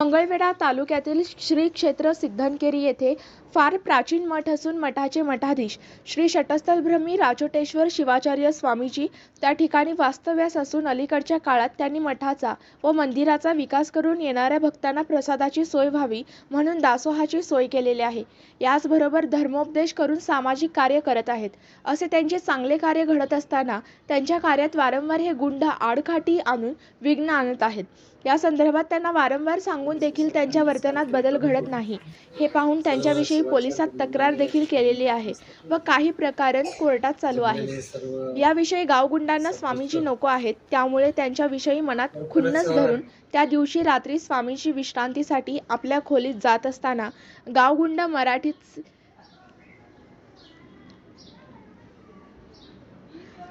मंगळवेढा तालुक्यातील श्री क्षेत्र सिद्धनकेरी येथे फार प्राचीन मठ असून मठाचे मठाधीश श्री षटस्थलभ्रमी राजोटेश्वर शिवाचार्य स्वामीजी त्या ठिकाणी वास्तव्यास असून अलीकडच्या काळात त्यांनी मठाचा व मंदिराचा विकास करून येणाऱ्या भक्तांना प्रसादाची सोय व्हावी म्हणून दासोहाची सोय केलेली आहे. याचबरोबर धर्मोपदेश करून सामाजिक कार्य करत आहेत. असे त्यांचे चांगले कार्य घडत असताना त्यांच्या कार्यात वारंवार हे गुंड आडखाटी आणून विघ्न आणत आहेत. या संदर्भात त्यांना वारंवार सांगून देखील त्यांच्या वर्तनात बदल घडत नाही. हे पाहून त्यांच्याविषयी पोलिसात तक्रार देखील केलेली आहे व काही प्रकरण कोर्टात चालू आहे. याविषयी गावगुंडांना स्वामीजी नको आहेत. त्यामुळे त्यांच्याविषयी मनात खुन्नस धरून त्या दिवशी रात्री स्वामीजी विश्रांतीसाठी आपल्या खोलीत जात असताना गावगुंड मराठीत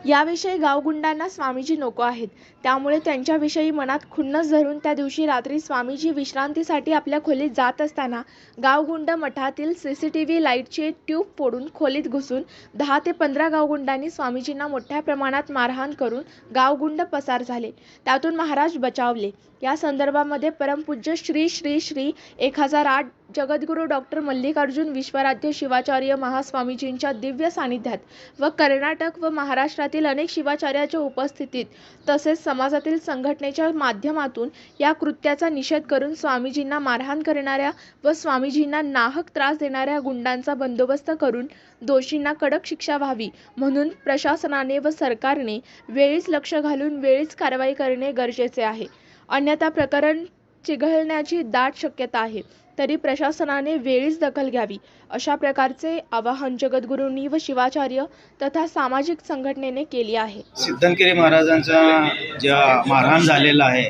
याविषयी गावगुंडांना स्वामीजी नको आहेत. त्यामुळे त्यांच्याविषयी मनात खुन्नस धरून त्या दिवशी रात्री स्वामीजी विश्रांतीसाठी आपल्या खोलीत जात असताना गावगुंड मठातील सी सी टी व्ही लाईटचे ट्यूब फोडून खोलीत घुसून दहा ते पंधरा गावगुंडांनी स्वामीजींना मोठ्या प्रमाणात मारहाण करून गावगुंड पसार झाले. त्यातून महाराज बचावले. या संदर्भामध्ये परमपूज्य श्री श्री श्री एक हजार आठ जगद्गुरू डॉक्टर मल्लिकार्जुन विश्वराध्य शिवाचार्य महास्वामीजींच्या दिव्य सानिध्यात व कर्नाटक व महाराष्ट्रातील अनेक शिवाचार्याच्या उपस्थितीत तसेच समाजातील संघटनेच्या माध्यमातून या कृत्याचा निषेध करून स्वामीजींना मारहाण करणाऱ्या व स्वामीजींना नाहक त्रास देणाऱ्या गुंडांचा बंदोबस्त करून दोषींना कडक शिक्षा व्हावी म्हणून प्रशासनाने व सरकारने वेळीच लक्ष घालून वेळीच कारवाई करणे गरजेचे आहे. अन्यथा प्रकरण चिघळण्याची दाट शक्यता आहे. तरी प्रशासनाने वेळीच दखल घ्यावी. अशा प्रकारचे आवाहन जगद्गुरूंनी व शिवाचार्य तथा सामाजिक संघटनेने केले आहे. सिद्धनकेरी महाराजांचा ज्या मारहाण झालेला आहे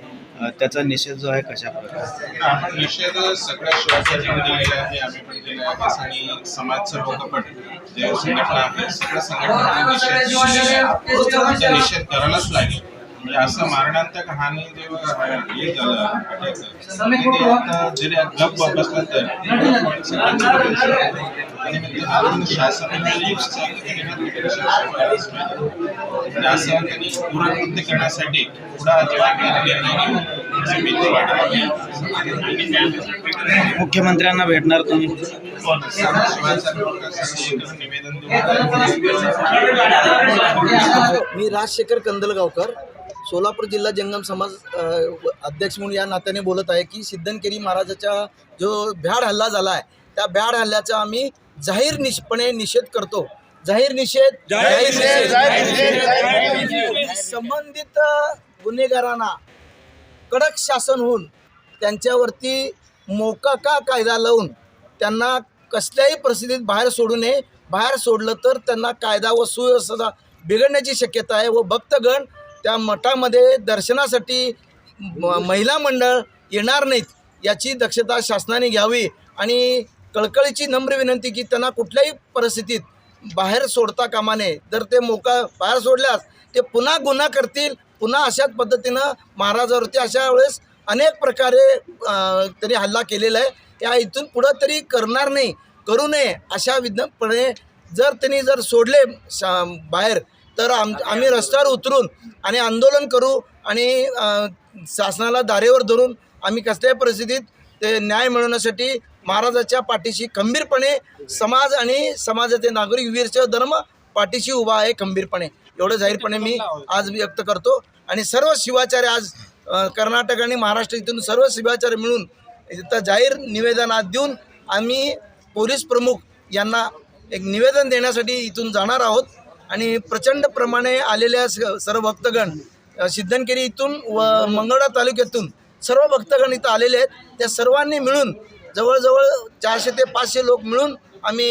त्याचा निषेध जो आहे कशा प्रकारे? निषेध सगळ्या शिवाचार्यांनी आहे. आम्ही पण दिलेला आहे. आणि समाज सर्व पण जे संघटना आहे सगळ्या संघटनांनी निषेध करायलाच लागेल. म्हणजे असं मारण्यात हानी जेव्हा हे झालं गप बसलं तर. सगळ्यांची गरज आहे. आणि म्हणजे आपण शासनाने. आणि असं त्यांनी पुनरावृत्ती करण्यासाठी पुढे अजिबात निर्णय वाढवली मुख्यमंत्र्यांना भेटणार तुम्ही? निवेदन मी राजशेखर कंदलगावकर. सोलापूर जिल्हा जंगम समाज अध्यक्ष म्हणून या नात्याने बोलत आहे की सिद्धनकेरी महाराजाच्या जो भ्याड हल्ला झाला आहे त्या भ्याड हल्ल्याचा आम्ही जाहीर निष्पणे निषेध करतो. जाहीर निषेध जाहीर निषेध संबंधित गुन्हेगारांना कडक शासन होऊन त्यांच्यावरती मोकाका कायदा लावून त्यांना कसल्याही परिस्थितीत बाहेर सोडू नये. बाहेर सोडलं तर त्यांना कायदा व सुव्यवस्था बिघडण्याची शक्यता आहे व भक्तगण त्या मठामध्ये दर्शनासाठी म- महिला मंडळ येणार नाहीत याची दक्षता शासनाने घ्यावी आणि कळकळीची नम्र विनंती की त्यांना कुठल्याही परिस्थितीत बाहेर सोडता कामा नये. जर ते मोका बाहेर सोडल्यास ते पुन्हा गुन्हा करतील पुन्हा अशाच पद्धतीनं महाराजावरती अशा वेळेस अनेक प्रकारे तरी हल्ला केलेला आहे. या इथून पुढं तरी करणार नाही करू नये अशा विज्ञपणे जर त्यांनी जर सोडले शा बाहेर तर आम आम्ही रस्त्यावर उतरून आणि आंदोलन करू आणि शासनाला दारेवर धरून आम्ही कसल्याही परिस्थितीत ते न्याय मिळवण्यासाठी महाराजाच्या पाठीशी खंबीरपणे समाज आणि समाजाचे नागरिक वीरचे धर्म पाठीशी उभा आहे खंबीरपणे. एवढं जाहीरपणे मी आज व्यक्त करतो. आणि सर्व शिवाचार्य आज कर्नाटक आणि महाराष्ट्र इथून सर्व शिवाचार्य मिळून इथं जाहीर निवेदन आज देऊन आम्ही पोलीस प्रमुख यांना एक निवेदन देण्यासाठी इथून जाणार आहोत. आणि प्रचंड प्रमाणे आलेल्या सर्व भक्तगण सिद्धनकेरी इथून व मंगळा तालुक्यातून सर्व भक्तगण इथं आलेले आहेत. त्या सर्वांनी मिळून जवळजवळ चारशे ते पाचशे लोक मिळून आम्ही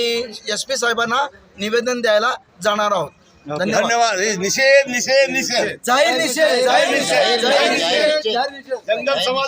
एस पी साहेबांना निवेदन द्यायला जाणार आहोत. धन्यवाद. निषेध निषेध निषेध. जाहीर निषेध जाहीर निषेध. जंगल समाज